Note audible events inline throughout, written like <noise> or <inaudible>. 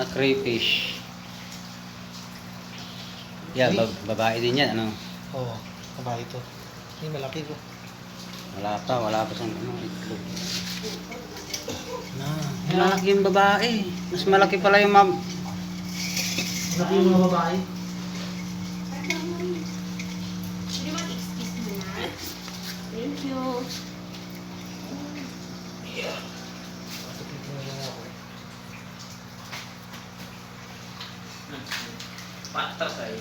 Ah, crayfish. Yan, bab- babae din yan, ano? Oo, babae ito. Hindi malaki ko. Wala pa, wala pa siyang ano, itlog. Na, malaki yung babae. Mas malaki pala yung ma'am. Malaki yung mga babae. Patras ay.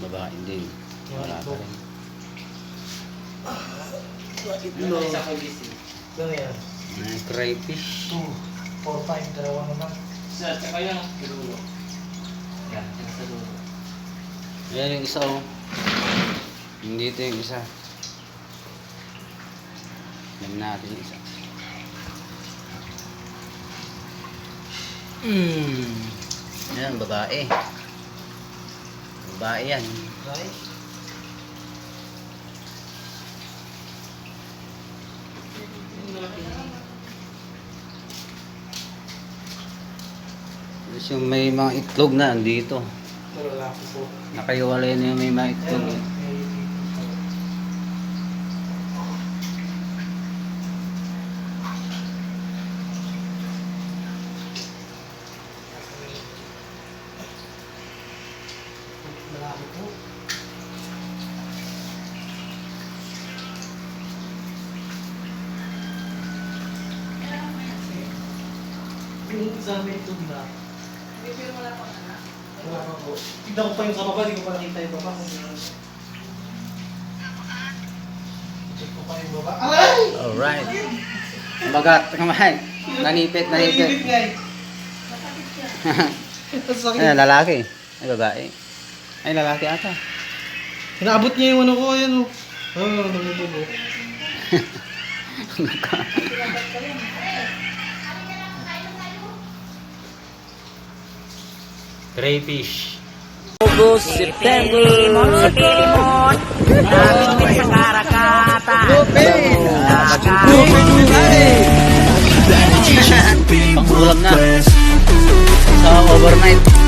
Babae din. Wala pa rin. Ano isa ko gising? Ano yan? Ah, crayfish. 2, 4, 5, dalawa naman. Sa tsaka yung kilulo. Yan, yan sa dulo. Ayan yung isa oh. Hindi ito yung isa. Alam natin yung isa. Hmm. Yan, babae. Babae yan. Right? Tapos yung may mga itlog na andito. Ito lalaki po. Nakaiwalay na yung may mga itlog. Eh. Malaki po. Yung sa amin ito na. Wala pa po. Tignan ko pa yung sa baba, di ko pa nakita yung baba. Check ko pa yung baba. Aray! Alright. Bagat, kamay. Nanipit, nanipit. Nanipit nga eh. Ang <laughs> sakit. Ayan, lalaki. Ay, babae. Ay, lalaki ata. Inaabot niya yung ano ko, ayan o. Oh, ah, oh nagbubo. Crayfish. August, September. Limon sa pilimon. Nakapit sa karakata. Lupin! Overnight.